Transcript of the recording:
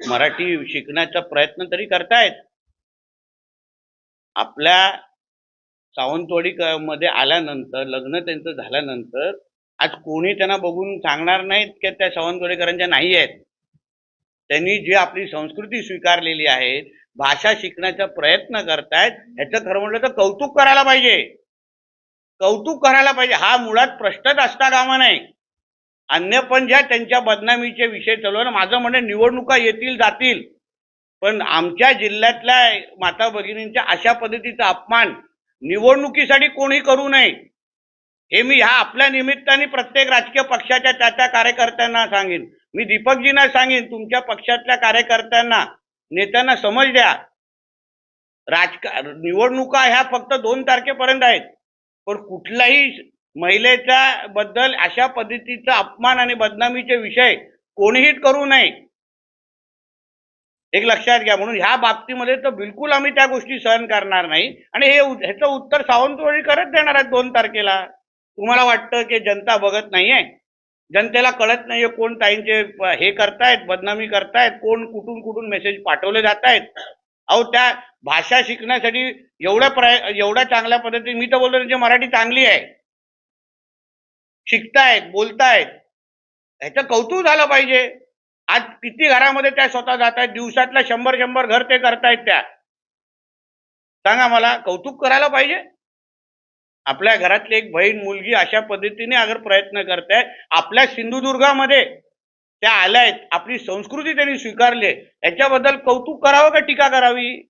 मराठी शिकण्याचा प्रयत्न तरी करतायत. आपल्या सावंतवाडी मध्ये आल्यानंतर लग्न त्यांचं झाल्यानंतर आज कोणी त्यांना बघून सांगणार नाहीत की त्या सावंतवाडीकरांच्या नाही आहेत. त्यांनी जी आपली संस्कृती स्वीकारलेली आहे भाषा शिकण्याचा प्रयत्न करतायत ह्याचं खरं म्हटलं तर कौतुक करायला पाहिजे. कौतुक करायला पाहिजे. हा मुळात प्रश्नच असता कामा नाही अन्य पण ज्या त्यांच्या बदनामीचे विषय चालू ना, माझं म्हणणं निवडणुका येतील जातील. पण आमच्या जिल्ह्यातल्या माता भगिनींच्या अशा पद्धतीचा अपमान निवडणुकीसाठी कोणी करू नये. हे मी ह्या आपल्या निमित्ताने प्रत्येक राजकीय पक्षाच्या त्या त्या कार्यकर्त्यांना सांगेन. मी दीपकजींना सांगेन तुमच्या पक्षातल्या कार्यकर्त्यांना नेत्यांना समज द्या. राजका निवडणुका ह्या फक्त दोन तारखेपर्यंत आहेत. पण कुठलाही महिलेच्या बद्दल अशा पद्धतीचा अपमान आणि बदनामीचे विषय कोणीही करू नये. एक लक्षात घ्या म्हणून ह्या बाबतीमध्ये तर बिलकुल आम्ही त्या गोष्टी सहन करणार नाही. आणि हे ह्याचं उत्तर सावंतवाडी करत देणार आहेत दोन तारखेला. तुम्हाला वाटतं की जनता बघत नाहीये? जनतेला कळत नाहीये कोण ताईंचे हे करतायत बदनामी करतायत कोण कुठून कुठून मेसेज पाठवले जात आहेत अहो त्या भाषा शिकण्यासाठी एवढ्या प्रय एवढ्या चांगल्या पद्धतीने मी तर बोलतो त्यांची मराठी चांगली आहे. शिकतायत बोलतायत. ह्याचं कौतुक झालं पाहिजे. आज किती घरामध्ये त्या स्वतः जात आहेत दिवसातल्या शंभर शंभर घर ते करतायत त्या. सांगा मला कौतुक करायला पाहिजे? आपल्या घरातली एक बहीण मुलगी अशा पद्धतीने अगर प्रयत्न करतायत आपल्या सिंधुदुर्गामध्ये त्या आल्या आहेत आपली संस्कृती त्यांनी स्वीकारली आहे. याच्याबद्दल कौतुक करावं का टीका करावी?